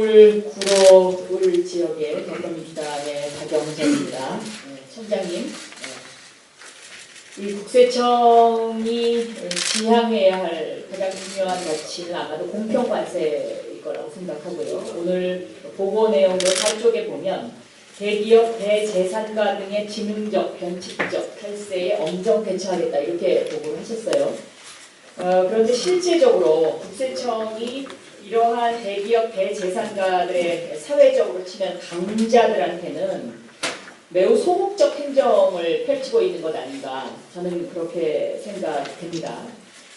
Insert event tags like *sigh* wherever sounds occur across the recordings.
서울 구로 울 지역의 대권민주당의 박영선입니다. 네, 청장님, 네. 이 국세청이 지향해야 할 가장 중요한 가치는 아마도 공평 관세일 거라고 생각하고요. 오늘 보고 내용도 4쪽에 보면 대기업, 대재산가 등의 지능적, 변칙적 탈세에 엄정 대처하겠다 이렇게 보고를 하셨어요. 어, 그런데 실제적으로 국세청이 이러한 대기업 대재산가들의 사회적으로 치면 강자들한테는 매우 소극적 행정을 펼치고 있는 것 아닌가 저는 그렇게 생각됩니다.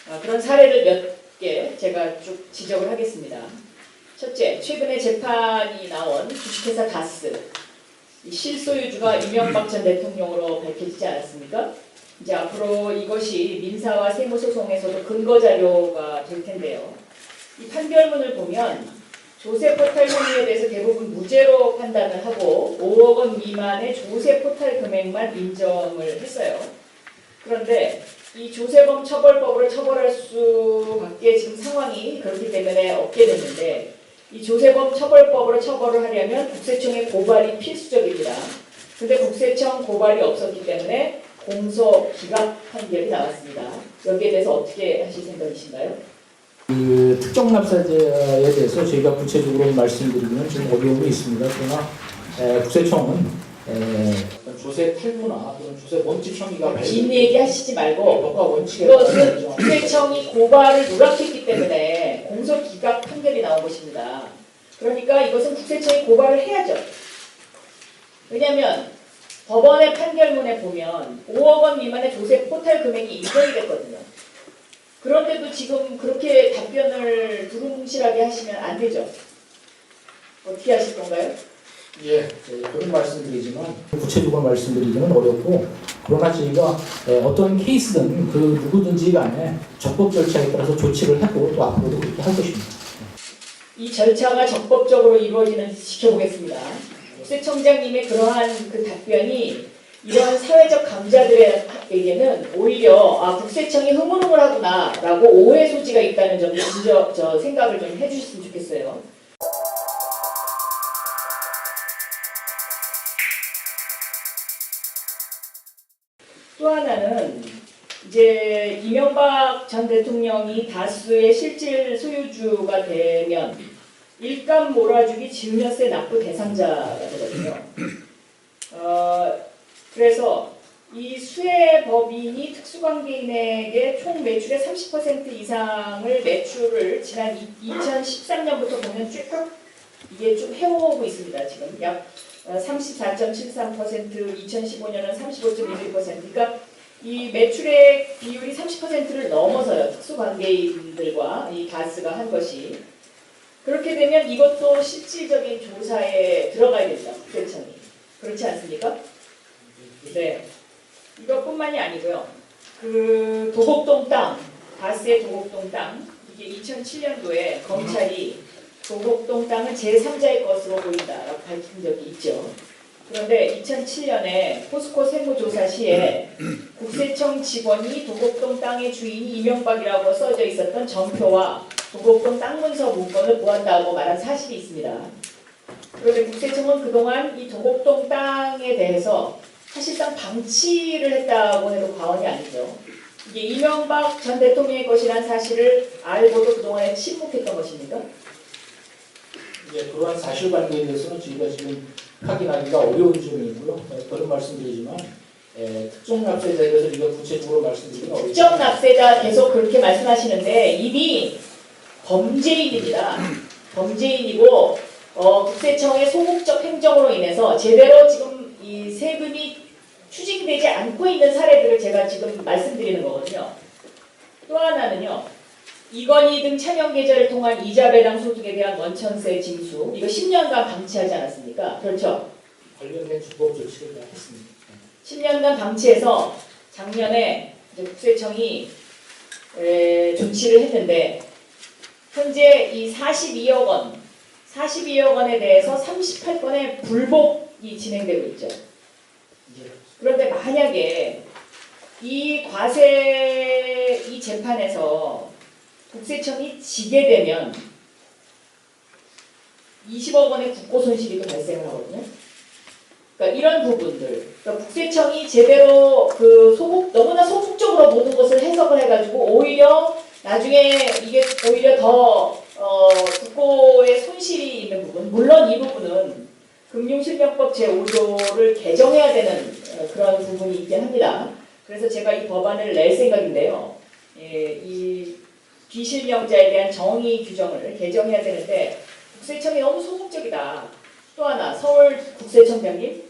아, 그런 사례를 몇 개 제가 쭉 지적을 하겠습니다. 첫째, 최근에 재판이 나온 주식회사 다스 이 실소유주가 이명박 전 대통령으로 밝혀지지 않았습니까? 이제 앞으로 이것이 민사와 세무소송에서도 근거 자료가 될 텐데요. 이 판결문을 보면 조세 포탈 혐의에 대해서 대부분 무죄로 판단을 하고 5억 원 미만의 조세 포탈 금액만 인정을 했어요. 그런데 이 조세범 처벌법으로 처벌할 수밖에 지금 상황이 그렇기 때문에 없게 됐는데 이 조세범 처벌법으로 처벌을 하려면 국세청의 고발이 필수적입니다. 근데 국세청 고발이 없었기 때문에 공소 기각 판결이 나왔습니다. 여기에 대해서 어떻게 하실 생각이신가요? 그 특정 납세자에 대해서 저희가 구체적으로 말씀드리기는 좀 어려움이 있습니다. 그러나 에, 국세청은 에, 조세 탈부나 또는 조세 원칙 혐의가 긴 얘기 하시지 말고 법과 원칙에 이것은 국세청이 고발을 누락했기 때문에 공소 기각 판결이 나온 것입니다. 그러니까 이것은 국세청이 고발을 해야죠. 왜냐하면 법원의 판결문에 보면 5억 원 미만의 조세 포탈 금액이 인정이 됐거든요. 그런데도 지금 그렇게 답변을 두루뭉실하게 하시면 안 되죠. 어떻게 하실 건가요? 예, 예, 그런 말씀드리지만 구체적으로 말씀드리기는 어렵고 그러나 저희가 에, 어떤 케이스든 그 누구든지 간에 적법 절차에 따라서 조치를 했고 또 앞으로도 그렇게 할 것입니다. 이 절차가 적법적으로 이루어지는지 지켜보겠습니다. 국세청장님의 그러한 그 답변이 이런 사회적 강자들에게는 오히려 아 국세청이 흐물흐물하구나라고 오해 소지가 있다는 점을 먼저 저 생각을 좀 해주셨으면 좋겠어요. 또 하나는 이제 이명박 전 대통령이 다수의 실질 소유주가 되면 일감 몰아주기 증여세 납부 대상자가 되거든요. 어, 그래서 이 수혜 법인이 특수관계인에게 총 매출의 30% 이상을 매출을 지난 2013년부터 보면 쭉 이게 좀 해오고 있습니다. 지금 약 34.73%, 2015년은 35.21%. 그러니까 이 매출의 비율이 30%를 넘어서요. 특수관계인들과 이 가스가 한 것이. 그렇게 되면 이것도 실질적인 조사에 들어가야 된다. 국세청이. 그렇지 않습니까? 네. 이것뿐만이 아니고요. 그 도곡동 땅, 가스의 도곡동 땅, 이게 2007년도에 검찰이 도곡동 땅은 제3자의 것으로 보인다라고 밝힌 적이 있죠. 그런데 2007년에 포스코 세무조사 시에 *clears throat* 국세청 직원이 도곡동 땅의 주인이 이명박이라고 써져 있었던 전표와 도곡동 땅 문서 문건을 보았다고 말한 사실이 있습니다. 그런데 국세청은 그동안 이 도곡동 땅에 대해서 사실상 방치를 했다고 해도 과언이 아니죠. 이게 이명박 전 대통령의 것이란 사실을 알고도 그동안에 침묵했던 것입니까? 이제 그러한 사실관계에 대해서는 저희가 지금 확인하기가 어려운 점이 있고요. 네, 그런 말씀드리지만 에, 특정 납세자에 대해서 우리가 구체적으로 말씀드리기는 어렵습니다. 특정 납세자 계속 그렇게 말씀하시는데 이미 범죄인입니다. 범죄인이고 어, 국세청의 소극적 행정으로 인해서 제대로 지금 이 세금이 추징되지 않고 있는 사례들을 제가 지금 말씀드리는 거거든요. 또 하나는요. 이건희 등 차명 계좌를 통한 이자 배당 소득에 대한 원천세 징수 이거 10년간 방치하지 않았습니까? 그렇죠. 관련된 주법 조치를 다 했습니다. 10년간 방치해서 작년에 국세청이 에, 조치를 했는데 현재 이 42억 원, 42억 원에 대해서 38건의 불복이 진행되고 있죠. 그런데 만약에 이 과세 이 재판에서 국세청이 지게 되면 20억 원의 국고 손실이 또 발생을 하거든요. 그러니까 이런 부분들, 그러니까 국세청이 제대로 그 소극 너무나 소극적으로 모든 것을 해석을 해가지고 오히려 나중에 이게 오히려 더 어, 국고에 손실이 있는 부분, 물론 이 부분은 금융실명법 제5조를 개정해야 되는 어, 그런 부분이 있긴 합니다. 그래서 제가 이 법안을 낼 생각인데요. 예, 이 비실명자에 대한 정의 규정을 개정해야 되는데 국세청이 너무 소극적이다. 또 하나 서울 국세청장님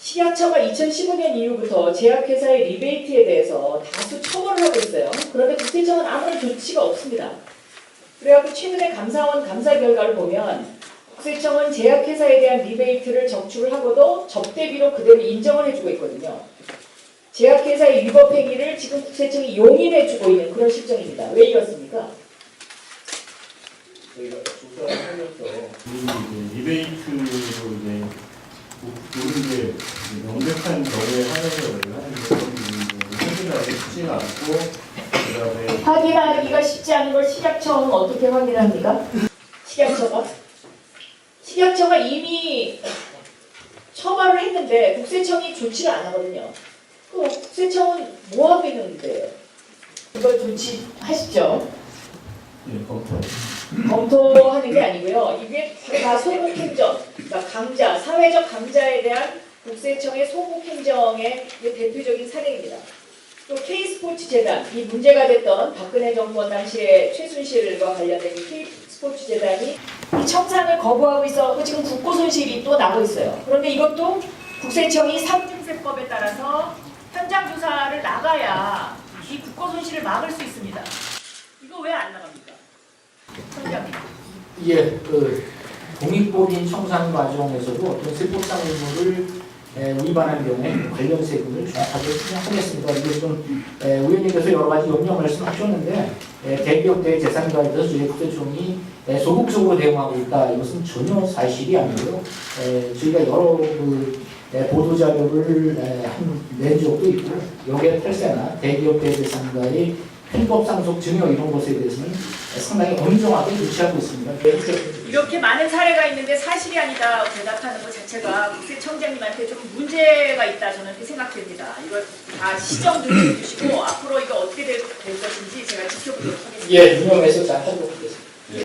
식약처가 2015년 이후부터 제약회사의 리베이트에 대해서 다수 처벌을 하고 있어요. 그런데 국세청은 아무런 조치가 없습니다. 그래갖고 최근에 감사원 감사 결과를 보면 국세청은 제약회사에 대한 리베이트를 적출을 하고도 접대비로 그대로 인정을 해주고 있거든요. 제약회사의 위법 행위를 지금 국세청이 용인해주고 있는 그런 실정입니다. 왜 이렇습니까? 저희가 조사를 하면서 이 리베이트로 이제 모든 게 명백한 경우에 한해서 저희가 하는데 확인하기 쉽지가 않고 그다음에 확인하기가 쉽지 않은 걸 식약청은 어떻게 확인합니까? *laughs* 식약처가? 식약처가 이미 처벌을 했는데 국세청이 조치를 안 하거든요. 그럼 국세청은 뭐 하고 있는데요? 이걸 조치하시죠. 예, 검토. 검토하는 게 아니고요. 이게 다 소국 행정, 그러니까 강자, 사회적 강자에 대한 국세청의 소국 행정의 이게 대표적인 사례입니다. 또 K스포츠 재단, 이 문제가 됐던 박근혜 정권 당시에 최순실과 관련된 이 K스포츠 재단이 이 청산을 거부하고 있어 지금 국고 손실이 또 나고 있어요. 그런데 이것도 국세청이 상증세법에 따라서 현장 조사를 나가야 이 국고 손실을 막을 수 있습니다. 이거 왜 안 나갑니까? 청장님. 예, 그 공익법인 청산 과정에서도 어떤 세법상 의무를 에, 위반한 경우에 관련 세금을 정확하게 추정하겠습니다. 이게 지금 에, 의원님께서 여러 가지 염려 말씀하셨는데 에, 대기업 대 재산가에 대해서 저희 국세청이 에, 소극적으로 대응하고 있다. 이것은 전혀 사실이 아니고요. 에, 저희가 여러 그 에, 보도 자료를 에, 한- 낸 적도 있고 여기에 탈세나 대기업 대 재산가의 편법 상속 증여 이런 것에 대해서는 상당히 엄정하게 조치하고 있습니다. 이렇게 많은 사례가 있는데 사실이 아니다 대답하는 것 자체가 국세청장님한테 좀 문제가 있다 저는 생각됩니다. 이걸 다 시정 좀 해주시고 앞으로 이거 어떻게 될, 될 것인지 제가 지켜보도록 하겠습니다. 예, 유명해서 잘 하도록 하겠습니다.